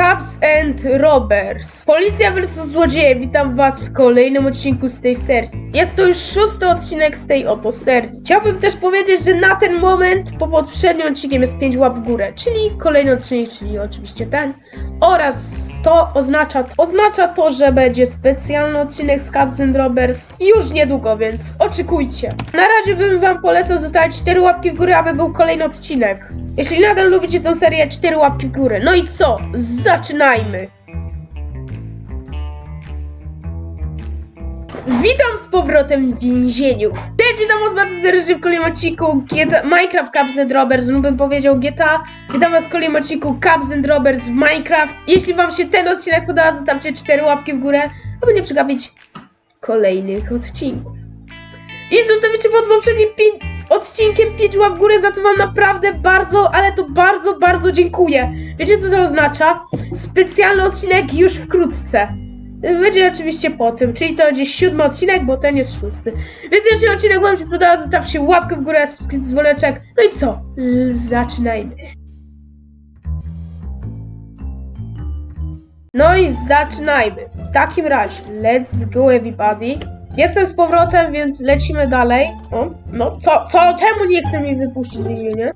Cops and Robbers. Policja vs. Złodzieje, witam was w kolejnym odcinku z tej serii. Jest to już szósty odcinek z tej oto serii. Chciałbym też powiedzieć, że na ten moment po poprzednim odcinkiem jest 5 łap w górę, czyli kolejny odcinek, czyli oczywiście ten. Oraz to oznacza, oznacza to, że będzie specjalny odcinek z Cops and Robbers już niedługo, więc oczekujcie. Na razie bym wam polecał zostawić 4 łapki w górę, aby był kolejny odcinek. Jeśli nadal lubicie tę serię, 4 łapki w górę. No i co? Zaczynajmy! Witam z powrotem w więzieniu. Cześć, witam was bardzo serdecznie w kolejnym odcinku GTA, Minecraft Caps and Robbers, no bym powiedział GTA. Witam was w kolejnym odcinku Caps and Robbers w Minecraft. Jeśli wam się ten odcinek spodobał, zostawcie 4 łapki w górę, aby nie przegapić kolejnych odcinków. I zostawicie pod poprzednim odcinkiem 5 łap w górę, za co wam naprawdę bardzo, ale to bardzo, bardzo dziękuję. Wiecie co to oznacza? Specjalny odcinek już wkrótce. Będzie oczywiście po tym, czyli to będzie siódmy odcinek, bo ten jest szósty. Więc jeśli odcinek wam się spodobał, zostawcie łapkę w górę, subskrypcję, dzwoneczek. No i co? L- Zaczynajmy. No i zaczynajmy. W takim razie, let's go everybody. Jestem z powrotem, więc lecimy dalej. O, no, co, co, czemu nie chce mi wypuścić więzienia?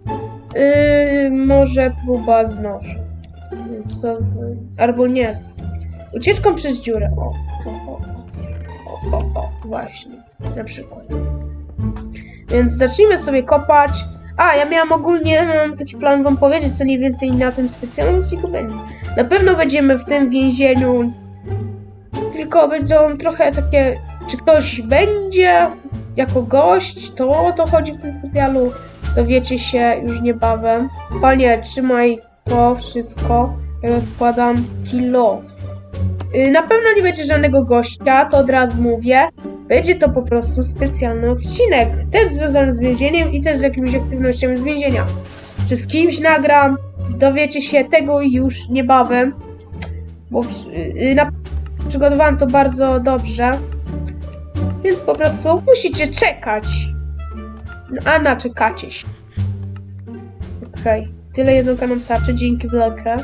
Yy, może próba z. Co wy... Albo nie. Ucieczką przez dziurę. O, o, o, o, o, o, właśnie. Na przykład. Więc zacznijmy sobie kopać. A, ja miałam ogólnie, mam taki plan wam powiedzieć, co mniej więcej na tym specjalnym odcinku będzie. Na pewno będziemy w tym więzieniu, tylko będą trochę takie, czy ktoś będzie jako gość, to o to chodzi w tym specjalu, dowiecie się już niebawem. Panie, trzymaj to wszystko, ja rozkładam kilo. Y, Na pewno nie będzie żadnego gościa, to od razu mówię. Będzie to po prostu specjalny odcinek. Też związany z więzieniem i też z jakimiś aktywnościami z więzienia. Czy z kimś nagram, dowiecie się tego już niebawem. Bo y, na, przygotowałam to bardzo dobrze. Więc po prostu musicie czekać. No, A naczekacie się. Okej. Tyle jedynka nam starczy, dzięki wielkie.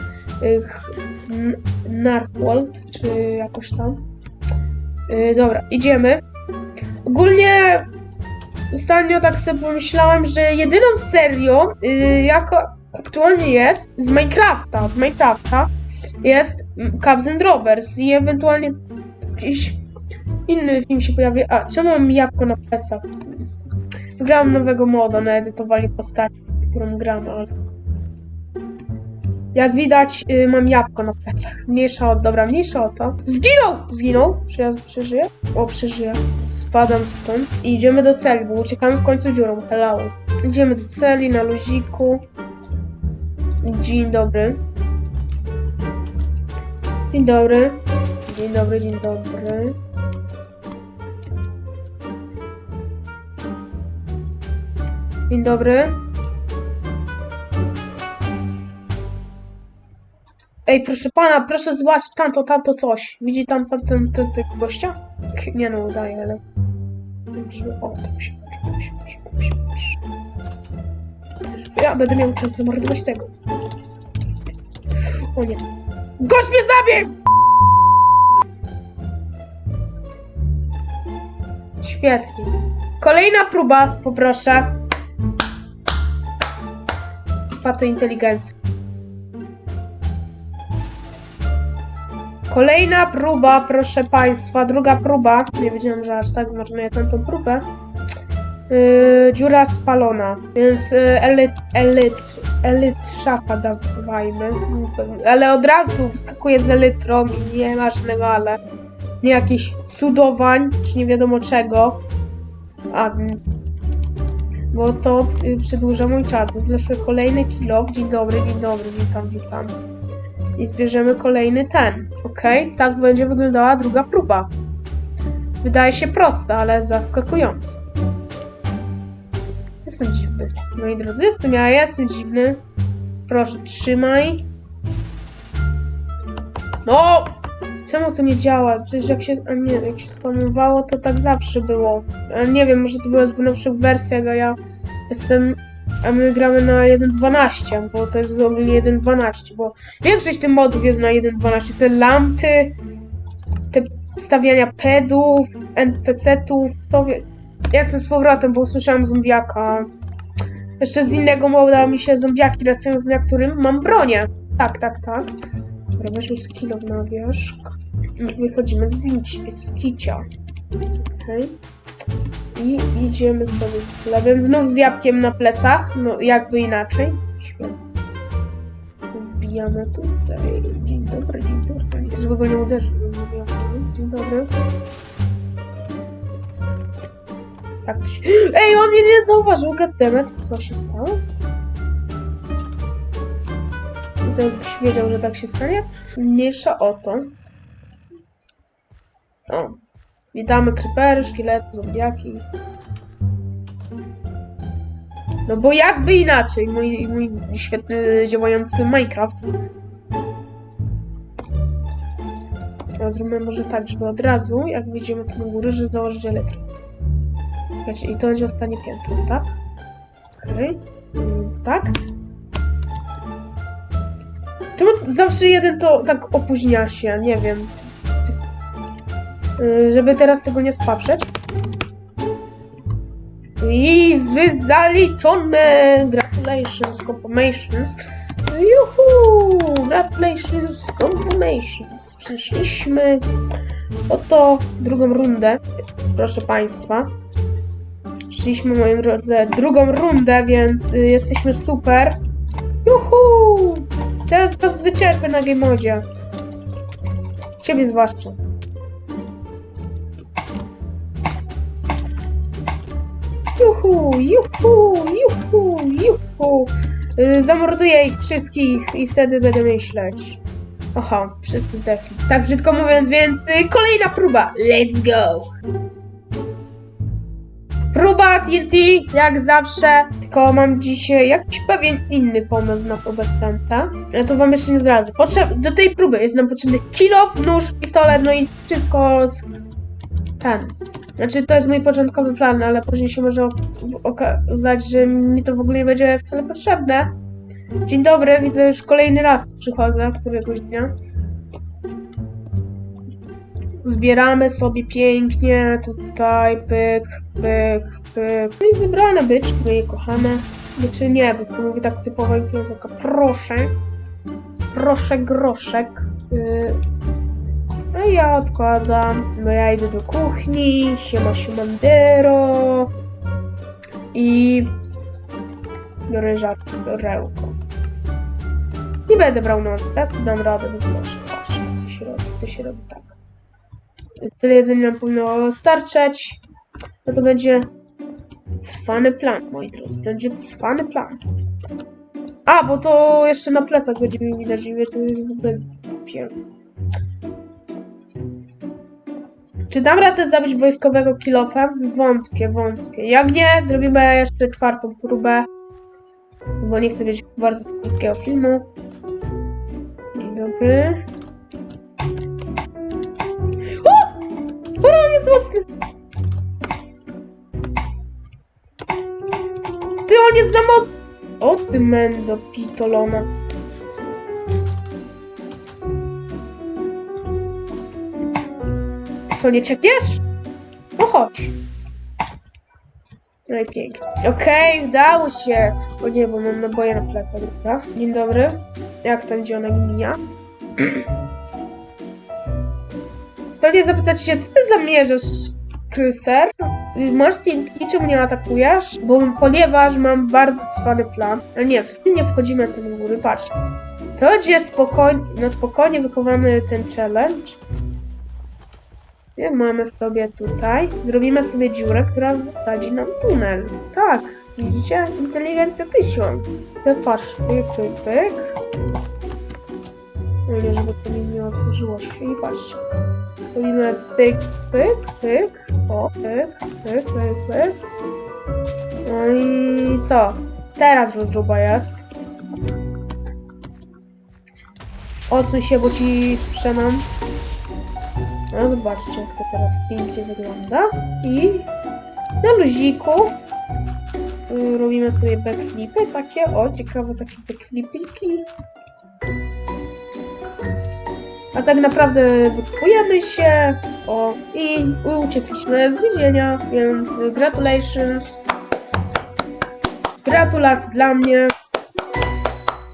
Y, ch- N- Narcold, czy jakoś tam. Yy, dobra, idziemy. Ogólnie ostatnio tak sobie pomyślałam, że jedyną serią, yy, jako aktualnie jest z Minecrafta, z Minecrafta jest Cubs and Robbers i ewentualnie gdzieś inny film się pojawi. A, czemu mam jabłko na plecach? Grałam nowego moda na edytowali postaci, którą gram, ale jak widać, y, mam jabłko na plecach. Mniejsza o... Dobra, mniejsza o to. Zginął! Zginął. Czy ja przeżyję? O, przeżyję. Spadam stąd i idziemy do celi, bo uciekamy w końcu dziurą. Hello. Idziemy do celi na luziku. Dzień dobry. Dzień dobry. Dzień dobry, dzień dobry. Dzień dobry. Ej, proszę pana, proszę zobaczyć tamto, tamto coś. Widzi tam pan ten, ten, ten gościa? Nie no, udaje, ale... O, tam się, tam się, tam się, tam się, tam się. Ja będę miał czas zamordować tego. O nie. Gość mnie zabił! Świetnie. Kolejna próba, poproszę. Pato inteligencji. Kolejna próba, proszę Państwa, druga próba. Nie wiedziałam, że aż tak zmarnuję tę tą próbę. Yy, dziura spalona, więc yy, elit, elit, elit szaka dawajmy. Ale od razu wskakuje z elytrą i nie ma żadnego ale. Nie jakichś cudowań, czy nie wiadomo czego. A, mm, bo to yy, przedłuża mój czas. Zresztą kolejny kilo. Dzień dobry, dzień dobry, witam, witam i zbierzemy kolejny ten. Ok? Tak będzie wyglądała druga próba. Wydaje się prosta, ale zaskakująca. Jestem dziwny. Moi drodzy, jestem ja, jestem dziwny. Proszę, trzymaj. No! Czemu to nie działa? Przecież jak się, a nie, jak się spamowało, to tak zawsze było. Nie wiem, może to była z nowszych wersjach, ja jestem a my gramy na 1.12, bo jest ogólnie 1.12, bo większość tych modów jest na 1.12. Te lampy, te stawiania pedów, NPC-ów, to wie... Ja jestem z powrotem, bo usłyszałam zombiaka. Jeszcze z innego moda mi się zombiaki rejestrują, na którym mam bronię. Tak, tak, tak. Dobra, weźmy kilo na wierzch. I wychodzimy z, winci, z kicia. Okej. I idziemy sobie z chlebem. Znów z jabłkiem na plecach. No, jakby inaczej. Wbijamy tutaj. Dzień dobry, dzień dobry. Żeby go nie uderzył. Dzień dobry. Tak to się... Ej, on mnie nie zauważył, goddammit. Co się stało? Gdybyś wiedział, że tak się stanie? Mniejsza o to. O. Witamy creepery, szkielety, zombiaki. No bo jakby inaczej, mój, mój świetny działający Minecraft. A zrobimy może tak, żeby od razu, jak wyjdziemy tu na górę, że założyć elektryk. Wiecie, I to będzie ostatnie piętro, tak? Okej. Mm, Tak. Czemu zawsze jeden to tak opóźnia się, nie wiem. Yy, żeby teraz tego nie spaprzeć. I zaliczone! Gratulations, confirmations. Juhu! Gratulations, confirmations. Przyszliśmy oto drugą rundę, proszę Państwa. Szliśmy, moi drodzy, drugą rundę, więc y, jesteśmy super. Juhu! Teraz was wyczerpę na game modzie. Ciebie zwłaszcza. Juhu, juhu, juhu, juhu. Y, zamorduję ich wszystkich i wtedy będę myśleć. Oho, wszyscy zdechli. Tak brzydko mówiąc, więc y, kolejna próba. Let's go! Próba TNT, jak zawsze. Tylko mam dzisiaj jakiś pewien inny pomysł na próbę stępę. Ja to wam jeszcze nie zdradzę. Potrzeb do tej próby jest nam potrzebny kilo, nóż, pistolet, no i wszystko ten. Znaczy, to jest mój początkowy plan, ale później się może ok- okazać, że mi to w ogóle nie będzie wcale potrzebne. Dzień dobry, widzę już kolejny raz przychodzę któregoś dnia. Zbieramy sobie pięknie tutaj, pyk, pyk, pyk. No i zebrane byczki, moje kochane. Znaczy nie, bo mówię tak typowo influencerka. Proszę. Proszę groszek. Yy. No i ja odkładam. No ja idę do kuchni. Siema, siemandero. I biorę żarełko. Nie będę brał na teraz dam radę bez noży. Jak to się robi. To się robi tak. Tyle jedzenia nam powinno starczać. No to będzie cwany plan, moi drodzy. To będzie cwany plan. A, bo to jeszcze na plecach będzie mi widać, że to jest w ogóle głupie. Czy dam radę zabić wojskowego kilofem? Wątpię, wątpię. Jak nie, zrobimy jeszcze czwartą próbę. Bo nie chcę mieć bardzo krótkiego filmu. Dzień dobry. O! Dobra, on jest mocny! Ty, on jest za mocny! O ty mendo pitolona. Co, nie czekniesz? No chodź. No. Okej, udało się. O nie, bo mam naboje na plecach, dobra? Dzień dobry. Jak tam dzionek mija? Pewnie zapytać się, co ty zamierzasz, Kryser? TNT, czemu nie atakujesz? Bo, ponieważ mam bardzo cwany plan. Ale nie, w nie wchodzimy na ten góry, patrz. To będzie spokojnie, na spokojnie wykonany ten challenge. Jak mamy sobie tutaj, zrobimy sobie dziurę, która wysadzi nam tunel. Tak, widzicie? Inteligencja 1000. Teraz patrz, pyk, pyk, pyk. Nie, żeby to mi nie otworzyło się. I patrzcie. Robimy pyk, pyk, pyk. O, pyk, pyk, pyk. No i co? Teraz rozruba jest. Odsuń się, bo ci sprzedam. No zobaczcie, jak to teraz pięknie wygląda. I na luziku Y, Robimy sobie backflipy takie, o ciekawe takie backflipiki. A tak naprawdę wypujemy się, o i uciekliśmy z więzienia, więc gratulations. Gratulacje dla mnie.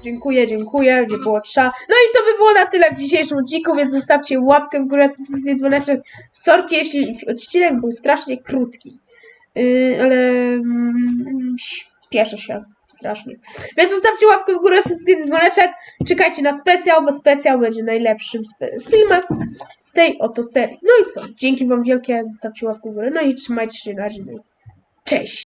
Dziękuję, dziękuję, nie było trzeba. No i to by było na tyle w dzisiejszym odcinku, więc zostawcie łapkę w górę, subskrypcję, dzwoneczek. Sorki, jeśli odcinek był strasznie krótki. Yy, ale mm, się strasznie. Więc zostawcie łapkę w górę, subskrypcję, dzwoneczek. Czekajcie na specjal, bo specjal będzie najlepszym filmem z tej oto serii. No i co? Dzięki wam wielkie, zostawcie łapkę w górę, no i trzymajcie się na razie. Cześć!